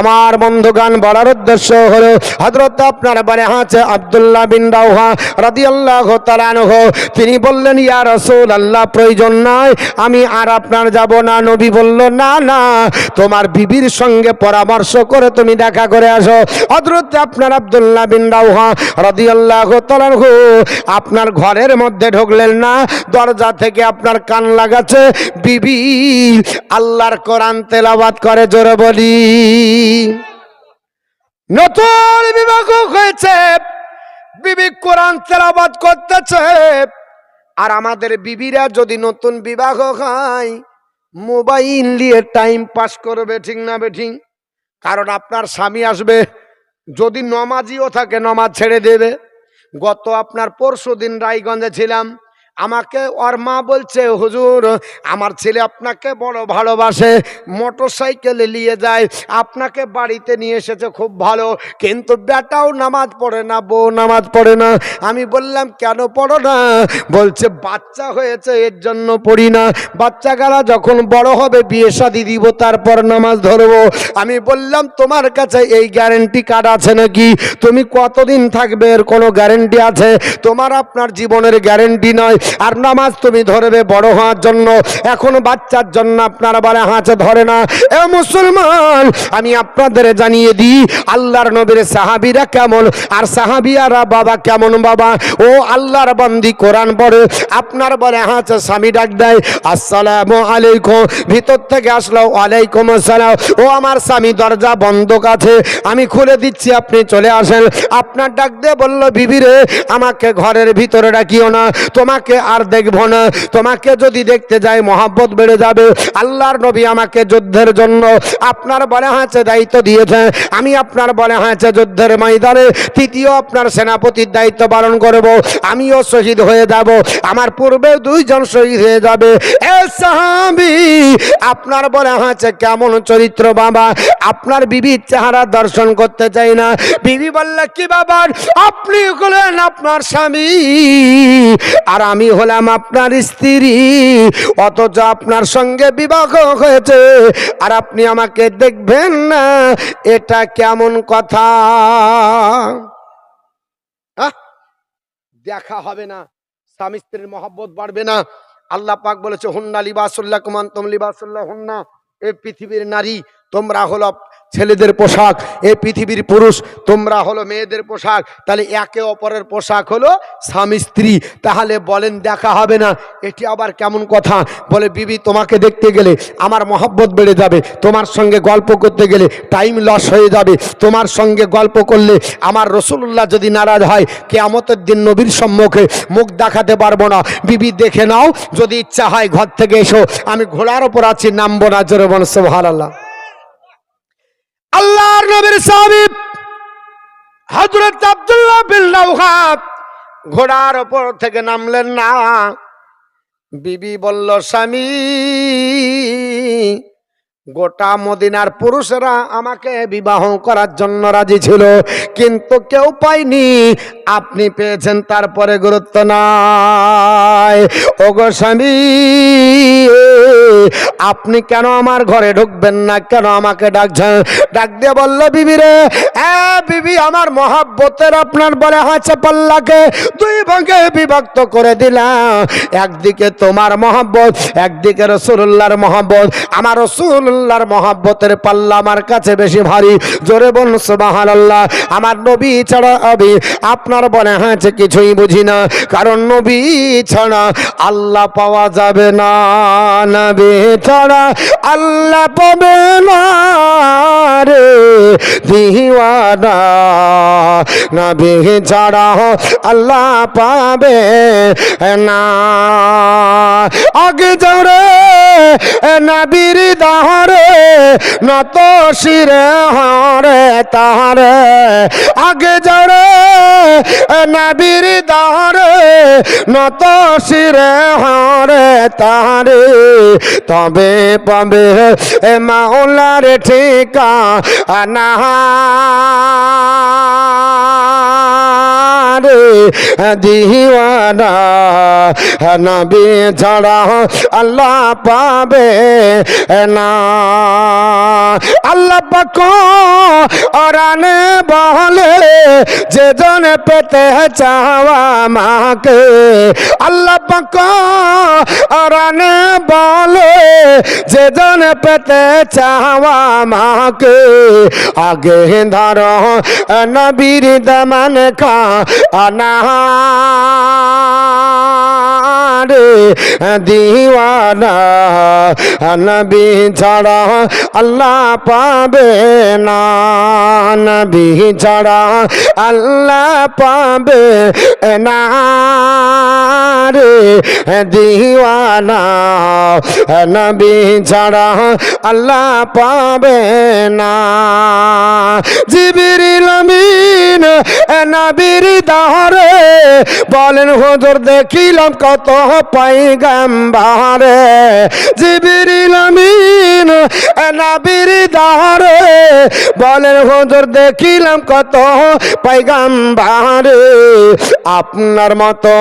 আমার বন্ধুগান বলার উদ্দেশ্য হলো হজরত আপনার বারে আছে আব্দুল্লাহ বিন রাউহা রাদিয়াল্লাহু তাআলা আনহু। তিনি বললেন, ইয়া রাসূল আল্লাহ প্রয়োজন নাই, আমি আর আপনার যাব না। নবী বলল, না না, তোমার বিবির সঙ্গে পরামর্শ করে তুমি দেখা করে আসো। হজরত আপনার আবদুল্লাহ বিন রাউহা রাদিয়াল্লাহু তাআলা আনহু আপনার ঘরের মধ্যে ঢুকলেন না। দরজা থেকে আপনার কান লাগাচ্ছে, বিবি, আল্লাহর কোরআন তেলাবাদ করে, জোরে বলি। নতুন বিবাহ হয়েছে। বিবি কোরআন তেলাবাদ করতেছে। আর আমাদের বিবিরা যদি নতুন বিবাহ হয়, মোবাইল নিয়ে টাইম পাস করবে, ঠিক না বেঠিক? কারণ আপনার স্বামী আসবে, যদি নমাজিও থাকে, নমাজ ছেড়ে দেবে। গত আপনার পরশু দিন রায়গঞ্জে ছিলাম আমাকে ওর মা বলছে, হুজুর, আমার ছেলে আপনাকে বড় ভালোবাসে মোটর সাইকেলে নিয়ে যায়, আপনাকে বাড়িতে নিয়ে এসেছে খুব ভালো, কিন্তু বেটাও নামাজ পড়ে না, বউ নামাজ পড়ে না। আমি বললাম, কেন পড়ো না? বলছে, বাচ্চা হয়েছে, এর জন্য পড়ি না। বাচ্চা গালা যখন বড় হবে, বিয়ে শাদি দিব, তারপর নামাজ ধরবো। আমি বললাম, তোমার কাছে এই গ্যারেন্টি কার্ড আছে নাকি? তুমি কতদিন থাকবে, এর কোনো গ্যারেন্টি আছে? তোমার আপনার জীবনের গ্যারেন্টি নয়। আর নামাজ তুমি ধরবে বড় হওয়ার জন্য। এখন বাচ্চার জন্য আপনারা বলে, হাঁচে ধরে না। এ মুসলমান, আমি আপনাদের জানিয়ে দিই, আল্লাহর নবীর সাহাবিরা কেমন, আর সাহাবিয়ারা বাবা কেমন বাবা? ও আল্লাহর বন্দি কোরআন পড়ে, আপনার বলে, হাঁচে স্বামী ডাক দেয়, আসসালামু আলাইকুম, ভিতর থেকে আসলো আলাইকুম আসসালাম। ও আমার স্বামী, দরজা বন্ধ আছে আমি খুলে দিচ্ছি, আপনি চলে আসেন। আপনার ডাক দিয়ে বলল বিবিরে আমাকে ঘরের ভিতরে ডাকিও না, তোমাকে আর দেখব না। তোমাকে যদি দেখতে যাই, মহাব্বত বেড়ে যাবে। আল্লাহর নবী আমাকে যুদ্ধের জন্য আপনার বলে হয়েছে দায়িত্ব দিয়েছে। আমি আপনার বলে হয়েছে যুদ্ধের ময়দানে, তৃতীয় আপনার সেনাপতির দায়িত্ব পালন করব। আমিও শহীদ হয়ে যাব। আমার পূর্বে দুইজন শহীদ হয়ে যাবে। এ সাহাবি, আপনার বলে হয়েছে কেমন চরিত্র বাবা? আপনার বিবির চেহারা দর্শন করতে চাই না। বিবি বললে, কি বাবা আপনি হলেন আপনার স্বামী। আর আমি হলাম আপনার স্ত্রী, অথচ আপনার সঙ্গে বিবাহ হয়েছে। আর আপনি আমাকে দেখবেন না, এটা কেমন কথা? দেখা হবে না, স্বামী স্ত্রীর মহব্বত বাড়বে না। আল্লাহ পাক বলেছে, হুন্না লিবাসুল্লাহ কুমান তোম লিবাসুল্লাহ হুন্না এ পৃথিবীর নারী, তোমরা হলো ছেলেদের পোশাক, এ পৃথিবীর পুরুষ, তোমরা হলো মেয়েদের পোশাক, তাহলে একে অপরের পোশাক হলো স্বামী স্ত্রী। তাহলে বলেন দেখা হবে না, এটি আবার কেমন কথা? বলে, বিবি, তোমাকে দেখতে গেলে আমার মহব্বত বেড়ে যাবে, তোমার সঙ্গে গল্প করতে গেলে টাইম লস হয়ে যাবে, তোমার সঙ্গে গল্প করলে আমার রসুল্লাহ যদি নারাজ হয়, কেয়ামতের দিন নবীর সম্মুখে মুখ দেখাতে পারব না। বিবি, দেখে নাও, যদি ইচ্ছা হয় ঘর থেকে এসো, আমি ঘোড়ার ওপর আছি, নামবো না জোরে বন সোহার আল্লাহ আল্লাহর নবীর সাহাবী হযরত আব্দুল্লাহ ঘোড়ার ওপর থেকে নামলেন না। বিবি বলল, স্বামী, গোটা মদিনার পুরুষেরা আমাকে বিবাহ করার জন্য রাজি ছিল, কিন্তু কেউ পাইনি আপনি পেয়েছেন তারপরে গুরুত্ব নাই। ওগো স্বামী আপনি কেন আমার ঘরে ঢুকবেন না? কেন আমাকে ডাকছেন? ডাক দিয়ে বলল, বিবি রে হ্যাঁ বিবি, আমার মহাব্বতের আপনার বলে হাঁচে পাল্লাকে। দুই ভাগে বিভক্ত করে দিলাম। একদিকে তোমার মহাব্বত, একদিকে রসুল্লাহর মহাব্বত। আমার রসুল্লাহর মহাব্বতের পাল্লা আমার কাছে বেশি ভারী। জোরে বল সুবাহান আল্লাহ আমার নবী ছাড়া আমি আপনার বলে হাঁচে কিছুই বুঝি না। কারণ নবী ছাড়া আল্লাহ পাওয়া যাবে না, নবী ছাড়া আল্লাহ পাবে না রে। দিওয়ানা, নবী ছাড়া আল্লাহ পাবে না। আগে যারে নবীর দাহরে, নত শিরে হরে তাহরে। আগে যারে নবীর দাহরে নত শিরে হরে তাহরে, তবে পাবে এ মাওলার ঠিকা না রে দিওয়ানা, নবী ছাড়া আল্লাহ পাবে না। আল্লাহ পাক অরানে বলে যে জন পেতে চাওয়া মাকে আল্লাহ পাক অরানে বলে যে জন পেতে চাওয়া মাকে আগে ধর নবীর দমন খা রে দিওয়ানা নবী ছাড়া আল্লাহ পাবে না নবী ছাড়া আল্লাহ পাবে না দিওয়ানা। নবী ছাড়া আল্লাহ পাবে না জিবিরিল আমিন নবীর দাহরে বলেন, হুজুর, দেখিলাম কত পাইগাম্বারে জিবিরিল আমিন নবীর দাহরে, বলেন, হুজুর, দেখিলাম কত পাইগাম্বারে আপনার মতো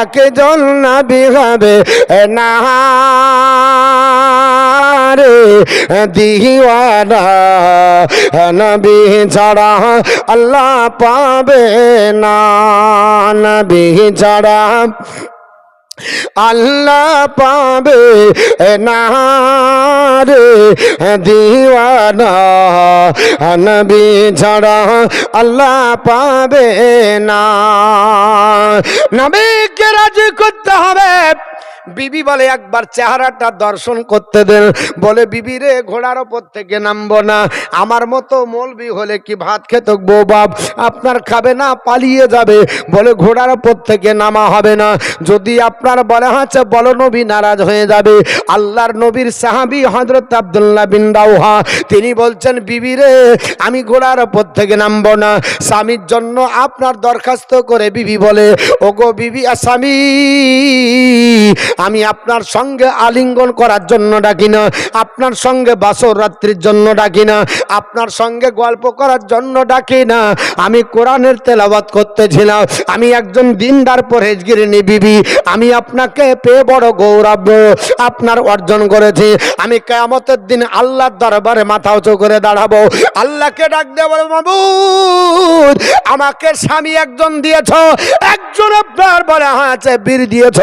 একজন নবী হবে না রে দিওয়ানা। নবী ছাড়া আল্লাহ পাবে না, নবী ছাড়া আল্লাহ পাবে না রে দিওয়ানা নবী ছাড়া আল্লাহ পাবে না। নবীকে রাজি করতে হবে। বিবি বলে, একবার চেহারাটা দর্শন করতে দেন। বলে, বিবি রে, ঘোড়ার ওপর থেকে নামবো না। আমার মতো মলবি হলে কি ভাত খেত বউ বাপ? আপনার খাবে না, পালিয়ে যাবে। বলে, ঘোড়ার ওপর থেকে নামা হবে না। যদি আপনার বলে হচ্ছে বলো, নবী নারাজ হয়ে যাবে। আল্লাহর নবীর সাহাবি হজরত আবদুল্লাহ বিন রাউহা তিনি বলছেন, বিবি রে, আমি ঘোড়ার ওপর থেকে নামবো না। স্বামীর জন্য আপনার দরখাস্ত করে বিবি বলে, ওগো বিবি আর স্বামী আমি আপনার সঙ্গে আলিঙ্গন করার জন্য ডাকি না। আপনার সঙ্গে বাসর রাত্রির জন্য ডাকি না। আপনার সঙ্গে গল্প করার জন্য ডাকি না। আমি কোরআনের তেলাবাত করতেছিলাম। আমি একজন দিনদার পরেজগিরিনী বিবি। আমি আপনাকে পেয়ে বড় গৌরব। আপনার অর্জন করেছি। আমি কেয়ামতের দিন আল্লাহর দরবারে মাথা উঁচু করে দাঁড়াবো। আল্লাহকে ডাক দেবো মাবুদ আমাকে স্বামী একজন দিয়েছ। একজন আপনার বলে হ্যাঁ বীর দিয়েছ।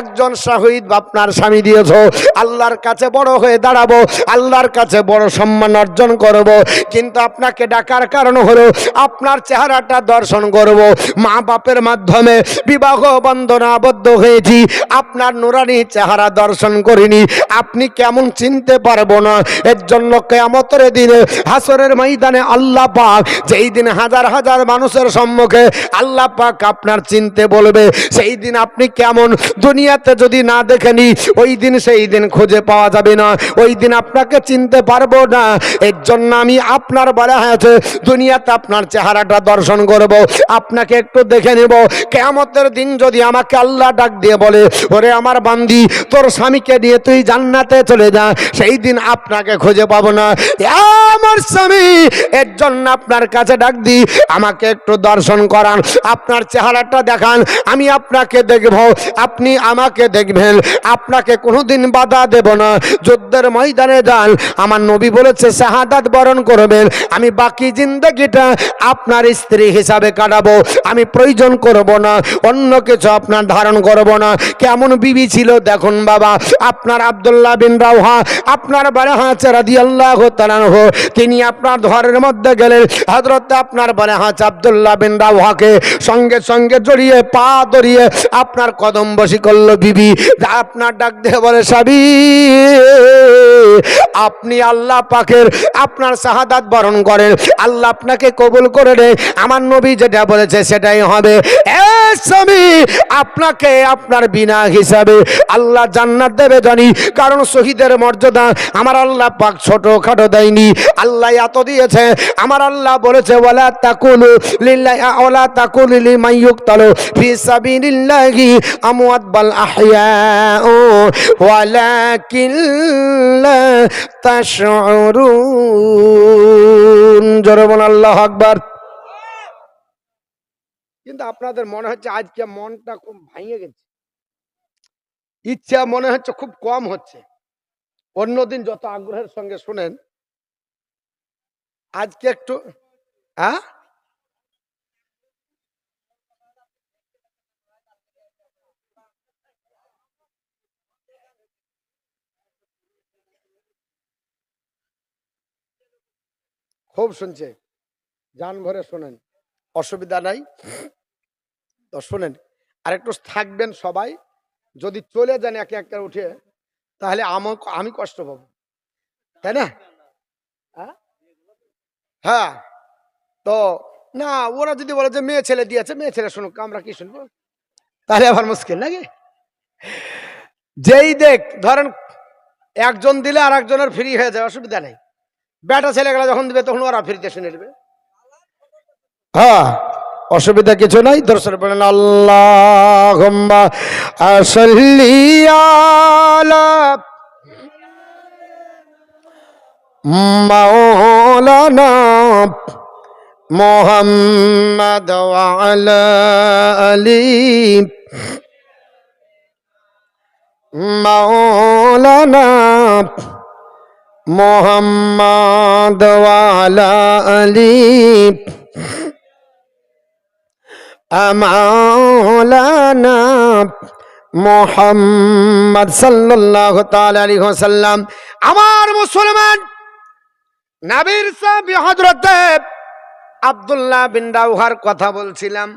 একজন শহীদ আপনার স্বামী দিয়েছ। আল্লাহর কাছে বড় হয়ে দাঁড়াবো, আল্লাহর কাছে বড় সম্মান অর্জন করব। কিন্তু আপনাকে ডাকার কারণ হলো আপনার চেহারাটা দর্শন করব। মা বাপের মাধ্যমে বিবাহ বন্ধনে আবদ্ধ হয়েছি, আপনার নুরানি চেহারা দর্শন করিনি। আপনি কেমন চিনতে পারব না। এর জন্য কেয়ামতের দিনে হাসরের ময়দানে আল্লাহ পাক, যেই দিন হাজার হাজার মানুষের সম্মুখে আল্লাহ পাক আপনার চিনতে বলবে, সেই দিন আপনি কেমন দুনিয়াতে যদি না দেখে দেখেনি ওই দিন সেই দিন খুঁজে পাওয়া যাবে না। ওই দিন আপনাকে চিনতে পারব না। এর জন্য আমি আপনার বলা হয়েছে, দুনিয়াতে আপনার চেহারাটা দর্শন করব। আপনাকে একটু দেখে নেব। কেয়ামতের দিন যদি আমাকে আল্লাহ ডাক দিয়ে বলে, ওরে আমার বান্দি, তোর স্বামীকে নিয়ে তুই জান্নাতে চলে যা, সেই দিন আপনাকে খুঁজে পাবো না। আমার স্বামী, এর জন্য আপনার কাছে ডাক দিই আমাকে একটু দর্শন করান, আপনার চেহারাটা দেখান, আমি আপনাকে দেখব। আপনি আমাকে দেখবেন, আপনাকে কোনোদিন বাধা দেব না। যুদ্ধের ময়দানে যান। আমার নবী বলেছে, শাহাদাত বরণ করবেন। আমি বাকি জিন্দগিটা আপনার স্ত্রী হিসাবে কাটাবো। আমি প্রয়োজন করব না। অন্য কিছু আপনার ধারণ করব না। কেমন বিবি ছিল, দেখুন বাবা। আপনার আব্দুল্লাহ বিন রাউহা, আপনার বারে হাঁচে রাদি আল্লাহ তালানহ তিনি আপনার ঘরের মধ্যে গেলেন। হজরত আপনার বারে হাঁচ আব্দুল্লাহ বিন রাউহাকে সঙ্গে সঙ্গে জড়িয়ে, পা দড়িয়ে আপনার কদম বসি করল বিবি। আপনার ডাক দিয়ে বলে, সাবি, আপনি আল্লাহ পাকের আপনার শাহাদাত বরণ করেন, আল্লাহ আপনাকে কবুল করে নেয়। আমার নবী যেটা বলেছে সেটাই হবে। এ স্বামী, আপনাকে আপনার বিনা হিসাবে আল্লাহ জান্নাত দেবে জানি, কারণ শহীদের মর্যাদা আমার আল্লাহ পাক ছোট খাটো দেয়নি। আল্লাহ এত দিয়েছে, আমার আল্লাহ বলেছে, ওয়ালা তাকুলু ওয়ালা তাকুলু লিমান ইউক্তালু ফি সাবিলিল্লাহি আমওয়াত বাল আহইয়াউ ওয়ালাকিন লা তাশউরুন। জোরে বল আল্লাহু আকবার। কিন্তু আপনাদের মনে হচ্ছে আজকে মনটা খুব ভাঙে গেছে। ইচ্ছা মনে হচ্ছে খুব কম হচ্ছে। অন্যদিন যত আগ্রহের সঙ্গে শুনেন, আজকে একটু হ্যাঁ খুব শুনছে। জান ভরে শোনেন। অসুবিধা নাই। তো শোনেন আর একটু থাকবেন সবাই। যদি চলে যান একে একে উঠে, তাহলে আমার আমি কষ্ট পাব। তাই না? হ্যাঁ? হ্যাঁ। তো না, ওরা যদি বলে যে মেয়ে ছেলে দিয়েছে, মেয়ে ছেলে শুনুক, আমরা কি শুনব? তাহলে আবার মুশকিল নাকি? যেই দেখ, ধরেন একজন দিলে আর একজনের ফ্রি হয়ে যায়, অসুবিধা নেই। বেটা ছেলেগুলা যখন দিবে, তখন ওরা ফ্রিতে শুনে নেবে। হ্যাঁ অসুবিধা কিছু নাই দর্শন পড়েন আল্লাহ মোহাম্মদ আলী মাওলানা মোহাম্মদ আলী মাওলানা মোহাম্মদ সাল্লাহ আলী আলাইহি ওয়াসাল্লাম, আমার মুসলমান নাবির সাহেব হযরত আব্দুল্লাহ বিন দাউহার কথা বলছিলাম।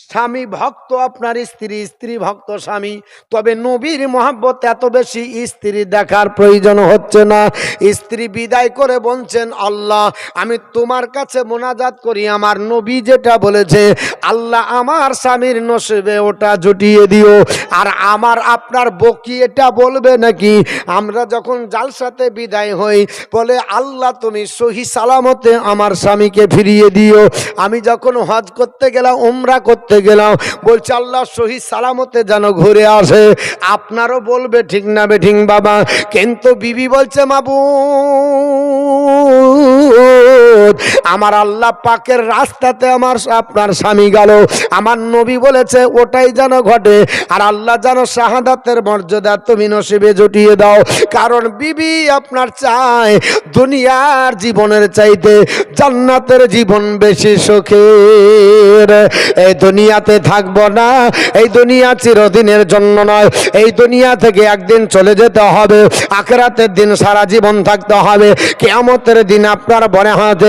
স্বামী ভক্ত, আপনার স্ত্রী স্ত্রী ভক্ত স্বামী। তবে নবীর মহাব্বত এত বেশি, স্ত্রী দেখার প্রয়োজন হচ্ছে না। স্ত্রী বিদায় করে বলছেন, আল্লাহ, আমি তোমার কাছে মোনাজাত করি। আমার নবী যেটা বলেছে, আল্লাহ আমার স্বামীর নসিবে ওটা জুটিয়ে দিও। আর আমার আপনার বকি এটা বলবে নাকি? আমরা যখন জালসাতে বিদায় হই, বলে, আল্লাহ, তুমি সহি সালামতে আমার স্বামীকে ফিরিয়ে দিও। আমি যখন হজ করতে গেলাম, উমরা করতে গেলাম। বলছে, আল্লাহ শহীদ সালামতে যেন ঘুরে আসে। আপনারও বলবে, ঠিক না বেঠিং বাবা। কিন্তু বিবি বলছে, মাবু আমার আল্লাহ পাকের রাস্তাতে আমার আপনার স্বামী গেল। আমার নবী বলেছে, ওটাই যেন ঘটে। আর আল্লাহ যেন শাহাদাতের মর্যাদা তুমি নসিবে জুটিয়ে দাও। কারণ বিবি আপনার চায় দুনিয়ার জীবনের চাইতে জান্নাতের জীবন বেশি সুখের। এই দুনিয়াতে থাকব না, এই দুনিয়া চিরদিনের জন্য নয়। এই দুনিয়া থেকে একদিন চলে যেতে হবে, আখরাতের দিন সারা জীবন থাকতে হবে। কেয়ামতের দিন আপনার বনে হাতে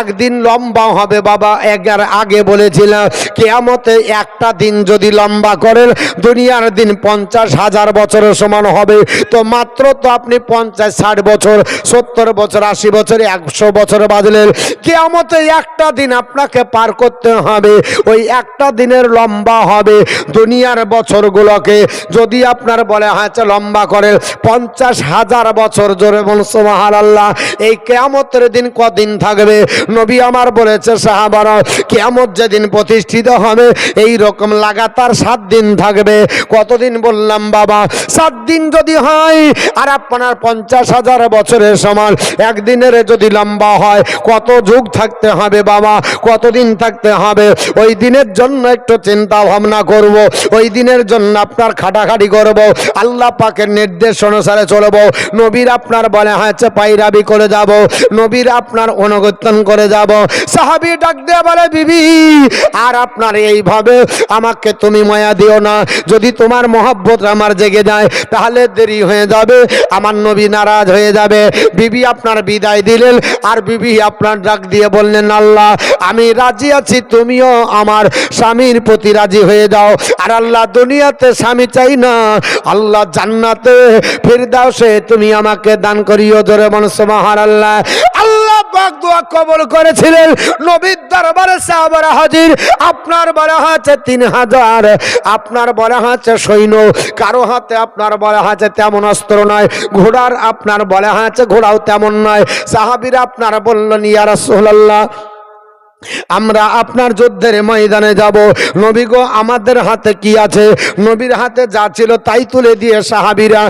একদিন লম্বা হবে বাবা, এগার আগে বলেছিলাম কেয়ামতে একটা দিন যদি লম্বা করেন, দুনিয়ার দিন পঞ্চাশ হাজার বছরের সমান হবে। তো মাত্র তো আপনি পঞ্চাশ, ষাট বছর, সত্তর বছর, আশি বছর, একশো বছর বাজলেন কেয়ামতে একটা দিন আপনাকে পার করতে হবে। ওই একটা দিনের লম্বা হবে দুনিয়ার বছরগুলোকে। যদি আপনার বলে হয়েছে লম্বা করে পঞ্চাশ হাজার বছর জোরে বল সোমাহার আল্লাহ এই কেয়ামতের দিন কদিন থাকবে নবী আমার বলেছে, সাহাবারা কেমন যেদিন প্রতিষ্ঠিত হবে, এই রকম লাগাতার সাত দিন থাকবে। কতদিন বললাম, বাবা? সাত দিন যদি হয়, আর আপনার পঞ্চাশ হাজার বছরের সমান। একদিনের যদি লম্বা হয়, কত যুগ থাকতে হবে, বাবা? কতদিন থাকতে হবে? ওই দিনের জন্য একটু চিন্তা ভাবনা করব। ওই দিনের জন্য আপনার খাটাখাটি করব। আল্লাহ পাকের নির্দেশ অনুসারে চলব। নবীর আপনার বলে হয়েছে পাইরাবি করে যাব। নবীর আপনার অনুগত্যন করে যাব। সাহাবি ডাক দিয়ে বলে, বিবি, আর আপনার এইভাবে আমাকে তুমি মায়া দিও না। যদি তোমার মহব্বত আমার জেগে যায়, তাহলে দেরি হয়ে যাবে। আমার নবী নারাজ হয়ে যাবে। বিবি আপনার বিদায় দিলেন, আর বিবি আপনার ডাক দিয়ে বললেন, আল্লাহ, আমি রাজি আছি, তুমিও আমার স্বামীর প্রতি রাজি হয়ে যাও। আর আল্লাহ দুনিয়াতে স্বামী চাই না। আল্লাহ জান্নাতে ফিরদাউসে তুমি আমাকে দান করিও জোরে মনস মহার আল্লাহ আল্লাহ পাক দোয়া কবল করেছিলেন। নবীর দরবারে সাহাবারা হাজির। আপনার বলা আছে তিন হাজার। আপনার বলা আছে সৈন্য। কারও হাতে আপনার বলা আছে তেমন অস্ত্র নয়। ঘোড়ার আপনার বলা আছে ঘোড়াও তেমন নয়। সাহাবিরা আপনার বললেন, ইয়া রাসূলুল্লাহ, আমরা আপনার যুদ্ধের ময়দানে যাব। নবী গো, আমাদের হাতে কি আছে? নবীর হাতে যা ছিল তাই তুলে দিয়ে সাহাবিরা